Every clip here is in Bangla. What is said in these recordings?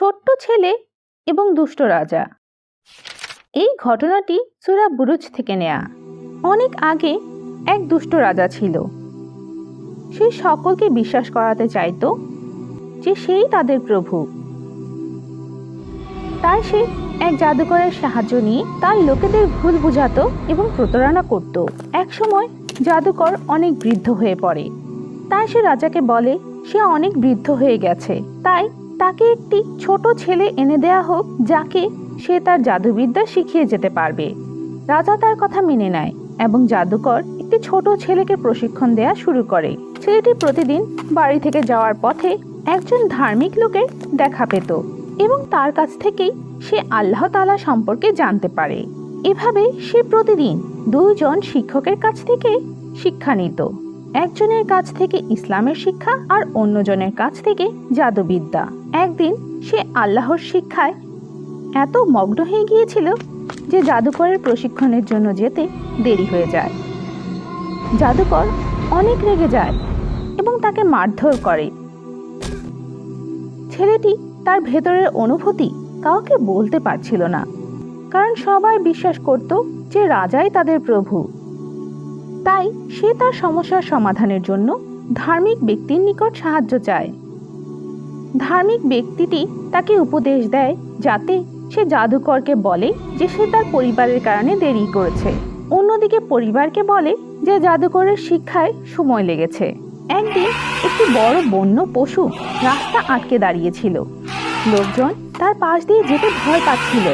ছোট্ট ছেলে এবং দুষ্ট রাজা। এই ঘটনাটি সুরা বুরুজ থেকে নেয়া। অনেক আগে এক দুষ্ট রাজা ছিল। সে সকলকে বিশ্বাস করাতে চাইতো যে সেই তাদের প্রভু। তাই সে এক জাদুকরের সাহায্য নিয়ে তার লোকেদের ভুল বুঝাতো এবং প্রতারণা করত। একসময় জাদুকর অনেক বৃদ্ধ হয়ে পড়ে। তাই সে রাজাকে বলে, সে অনেক বৃদ্ধ হয়ে গেছে। তাই তাকে একটি ছোট ছেলে এনে দেয়া হোক, যাকে সে তার জাদুবিদ্যা শিখিয়ে যেতে পারবে। রাজা তার কথা মেনে নেয় এবং জাদুকর একটি ছোট ছেলেকে প্রশিক্ষণ দেয়া শুরু করে। ছেলেটি প্রতিদিন বাড়ি থেকে যাওয়ার পথে একজন ধার্মিক লোকের দেখা পেত এবং তার কাছ থেকেই সে আল্লাহ তাআলা সম্পর্কে জানতে পারে। এভাবে সে প্রতিদিন দুজন শিক্ষকের কাছ থেকে শিক্ষা নিত। একজনের কাছ থেকে ইসলামের শিক্ষা আর অন্যজনের কাছ থেকে জাদুবিদ্যা। একদিন সে আল্লাহর শিক্ষায় এত মগ্ন হয়ে গিয়েছিল যে জাদুকরের প্রশিক্ষণের জন্য যেতে দেরি হয়ে যায়। জাদুকর অনেক রেগে যায় এবং তাকে মারধর করে। ছেলেটি তার ভেতরের অনুভূতি কাউকে বলতে পারছিল না, কারণ সবাই বিশ্বাস করত যে রাজাই তাদের প্রভু। তাই সে তার সমস্যার সমাধানের জন্য ধার্মিক ব্যক্তির নিকট সাহায্য চায়। ধার্মিক ব্যক্তিটি তাকে উপদেশ দেয় যাতে সে জাদুকরকে বলে যে সে তার পরিবারের কারণে দেরি করেছে। অন্যদিকে পরিবারকে বলে যে জাদুকরের শিক্ষায় সময় লেগেছে। একদিন একটি বড় বন্য পশু রাস্তা আটকে দাঁড়িয়েছিল। লোকজন তার পাশ দিয়ে যেতে ভয় পাচ্ছিল।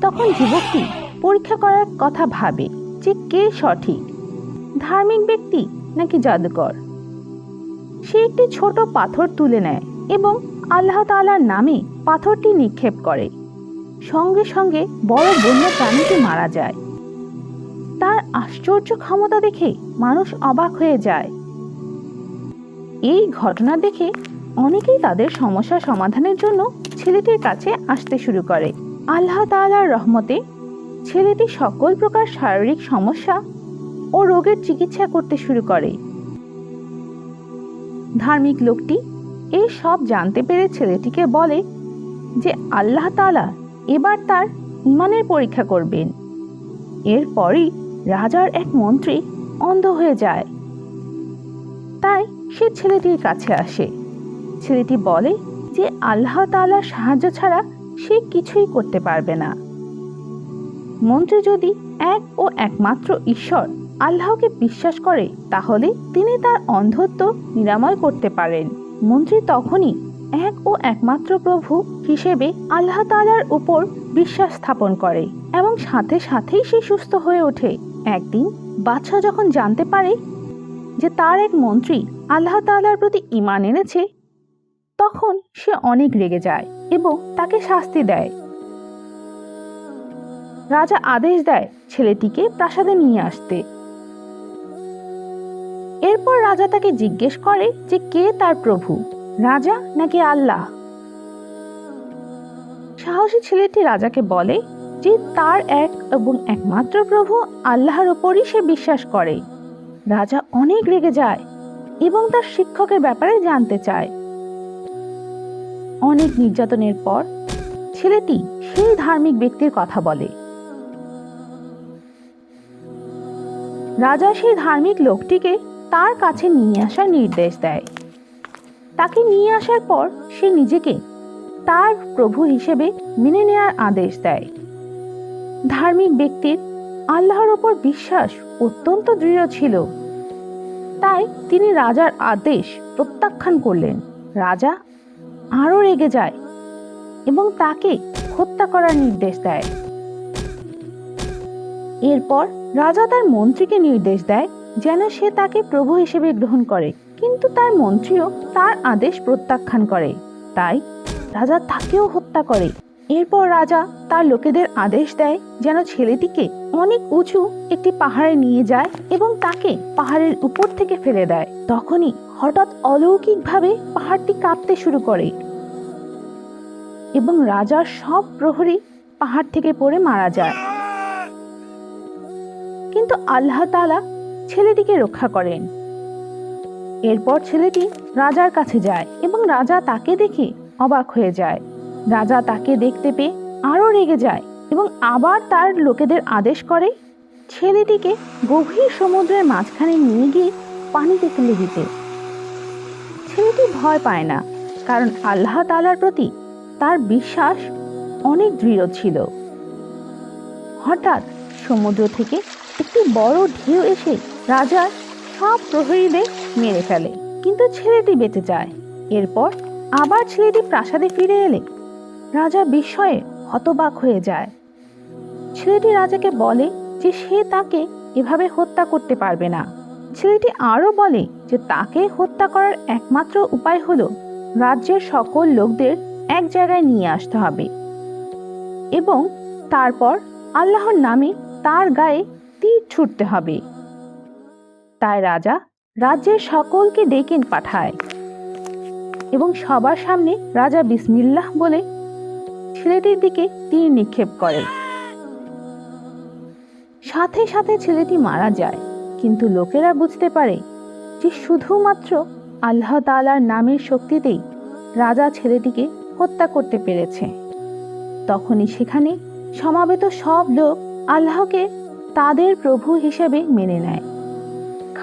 তখন যুবকটি পরীক্ষা করার কথা ভাবে যে কে সঠিক, ধার্মিক ব্যক্তি নাকি জাদুকর। সে একটি ছোট পাথর তুলে নেয়। এবং আল্লাহ তাআলার নামে পাথরটি নিক্ষেপ করে। সঙ্গে সঙ্গে বড় বন্য প্রাণীটি মারা যায়। তার আশ্চর্য ক্ষমতা দেখে মানুষ অবাক হয়ে যায়। এই ঘটনা দেখে অনেকেই তাদের সমস্যা সমাধানের জন্য ছেলেটির কাছে আসতে শুরু করে। আল্লাহ তাআলার রহমতে ছেলেটি সকল প্রকার শারীরিক সমস্যা ও রোগের চিকিৎসা করতে শুরু করে। ধার্মিক লোকটি এই সব জানতে পেরে ছেলেটিকে বলে যে আল্লাহ তাআলা এবার তার ইমানের পরীক্ষা করবেন। এরপরই রাজার এক মন্ত্রী অন্ধ হয়ে যায়। তাই সে ছেলেটির কাছে আসে। ছেলেটি বলে যে আল্লাহ তাআলার সাহায্য ছাড়া সে কিছুই করতে পারবে না। মন্ত্রী যদি এক ও একমাত্র ঈশ্বর আল্লাহকে বিশ্বাস করে, তাহলে তিনি তার অন্ধত্ব নিরাময় করতে পারেন। মন্ত্রী তখনই এক ও একমাত্র প্রভু হিসেবে আল্লাহ তাআলার উপর বিশ্বাস স্থাপন করে এবং সাথে সাথেই সে সুস্থ হয়ে ওঠে। একদিন বাদশাহ যখন জানতে পারে যে তার এক মন্ত্রী আল্লাহ তাআলার প্রতি ঈমান এনেছে, তখন সে অনেক রেগে যায় এবং তাকে শাস্তি দেয়। রাজা আদেশ দেয় ছেলেটিকে প্রাসাদে নিয়ে আসতে। এরপর রাজা তাকে জিজ্ঞেস করে যে কে তার প্রভু, রাজা নাকি আল্লাহ? সাহসী ছেলেটি রাজাকে বলে যে তার এক এবং একমাত্র প্রভু আল্লাহর ওপরই সে বিশ্বাস করে। রাজা অনেক রেগে যায় এবং তার শিক্ষকের ব্যাপারে জানতে চায়। অনেক নির্যাতনের পর ছেলেটি সেই ধার্মিক ব্যক্তির কথা বলে। রাজা সেই ধার্মিক লোকটিকে তার কাছে নিয়ে আসার নির্দেশ দেয়। তাকে নিয়ে আসার পর সে নিজেকে তার প্রভু হিসেবে মেনে নেওয়ার আদেশ দেয়। ধার্মিক ব্যক্তির আল্লাহর ওপর বিশ্বাস অত্যন্ত দৃঢ় ছিল। তাই তিনি রাজার আদেশ প্রত্যাখ্যান করলেন। রাজা আরও রেগে যায় এবং তাকে হত্যা করার নির্দেশ দেয়। এরপর রাজা তার মন্ত্রীকে নির্দেশ দেয় যেন সে তাকে প্রভু হিসেবে গ্রহণ করে, কিন্তু তার মন্ত্রীও তার আদেশ প্রত্যাখ্যান করে। তাই রাজা তাকেও হত্যা করে। এরপর রাজা তার লোকেদের আদেশ দেয় যেন ছেলেটিকে অনেক উঁচু একটি পাহাড়ে নিয়ে যায় এবং তাকে পাহাড়ের উপর থেকে ফেলে দেয়। তখনই হঠাৎ অলৌকিকভাবে পাহাড়টি কাঁপতে শুরু করে এবং রাজার সব প্রহরী পাহাড় থেকে পড়ে মারা যায়। কিন্তু আল্লাহ তাআলা ছেলেটিকে রক্ষা করেন। এরপর ছেলেটি রাজার কাছে যায় এবং রাজা তাকে দেখে অবাক হয়ে যায়। রাজা তাকে দেখতে পেয়ে আরও রেগে যায় এবং আবার তার লোকেদের আদেশ করে ছেলেটিকে গভীর সমুদ্রের মাঝখানে নিয়ে গিয়ে পানিতে ফেলে দিতে। ছেলেটি ভয় পায় না, কারণ আল্লাহ তালার প্রতি তার বিশ্বাস অনেক দৃঢ় ছিল। হঠাৎ সমুদ্র থেকে একটি বড় ঢেউ এসে রাজার সব প্রহরীদের মেরে ফেলে, কিন্তু ছেলেটি বেঁচে যায়। এরপর আবার ছেলেটি প্রাসাদে ফিরে এলে রাজা বিস্ময়ে হতবাক হয়ে যায়। ছেলেটি রাজাকে বলে যে সে তাকে এভাবে হত্যা করতে পারবে না। ছেলেটি আরও বলে যে তাকে হত্যা করার একমাত্র উপায় হলো রাজ্যের সকল লোকদের এক জায়গায় নিয়ে আসতে হবে এবং তারপর আল্লাহর নামে তার গায়ে তীর ছুটতে হবে। তাই রাজা রাজ্যের সকলকে ডেকে পাঠায় এবং সবার সামনে রাজা বিসমিল্লাহ বলে ছেলেটির দিকে তীর নিক্ষেপ করে। সাথে সাথে ছেলেটি মারা যায়, কিন্তু লোকেরা বুঝতে পারে যে শুধুমাত্র আল্লাহ তাআলার নামের শক্তিতেই রাজা ছেলেটিকে হত্যা করতে পেরেছে। তখনই সেখানে সমাবেত সব লোক আল্লাহকে তাদের প্রভু হিসেবে মেনে নেয়।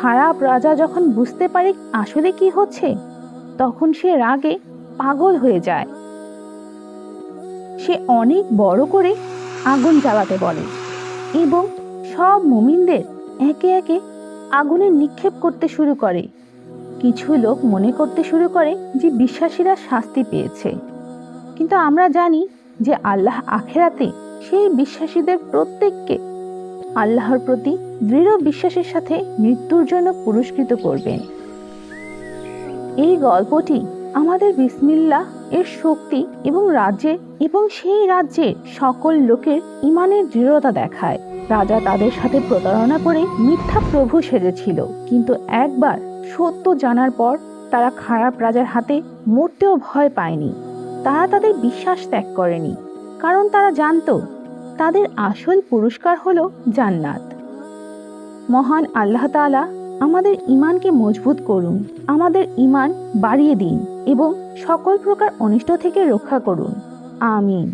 খারাপ রাজা যখন বুঝতে পারে আসলে কি হচ্ছে, তখন সে রাগে পাগল হয়ে যায়। সে অনেক বড় করে আগুন জ্বালাতে বলে এবং সব মুমিনদের একে একে আগুনে নিক্ষেপ করতে শুরু করে। কিছু লোক মনে করতে শুরু করে যে বিশ্বাসীরা শাস্তি পেয়েছে। কিন্তু আমরা জানি যে আল্লাহ আখেরাতে সেই বিশ্বাসীদের প্রত্যেককে আল্লাহর প্রতি দৃঢ় বিশ্বাসের সাথে মৃত্যুর জন্য পুরস্কৃত করবেন। এই গল্পটি আমাদের বিসমিল্লা এর শক্তি এবং রাজ্যে এবং সেই রাজ্যে সকল লোকের ইমানের দৃঢ়তা দেখায়। রাজা তাদের সাথে প্রতারণা করে মিথ্যা প্রভু সেজেছিল। কিন্তু একবার সত্য জানার পর তারা খারাপ রাজার হাতে মরতেও ভয় পায়নি। তারা তাদের বিশ্বাস ত্যাগ করেনি। কারণ তারা জানতো তাদের আসল পুরস্কার হল জান্নাত। মহান আল্লাহ তালা আমাদের ইমানকে মজবুত করুন, আমাদের ইমান বাড়িয়ে দিন এবং সকল প্রকার অনিষ্ট থেকে রক্ষা করুন। আমিন।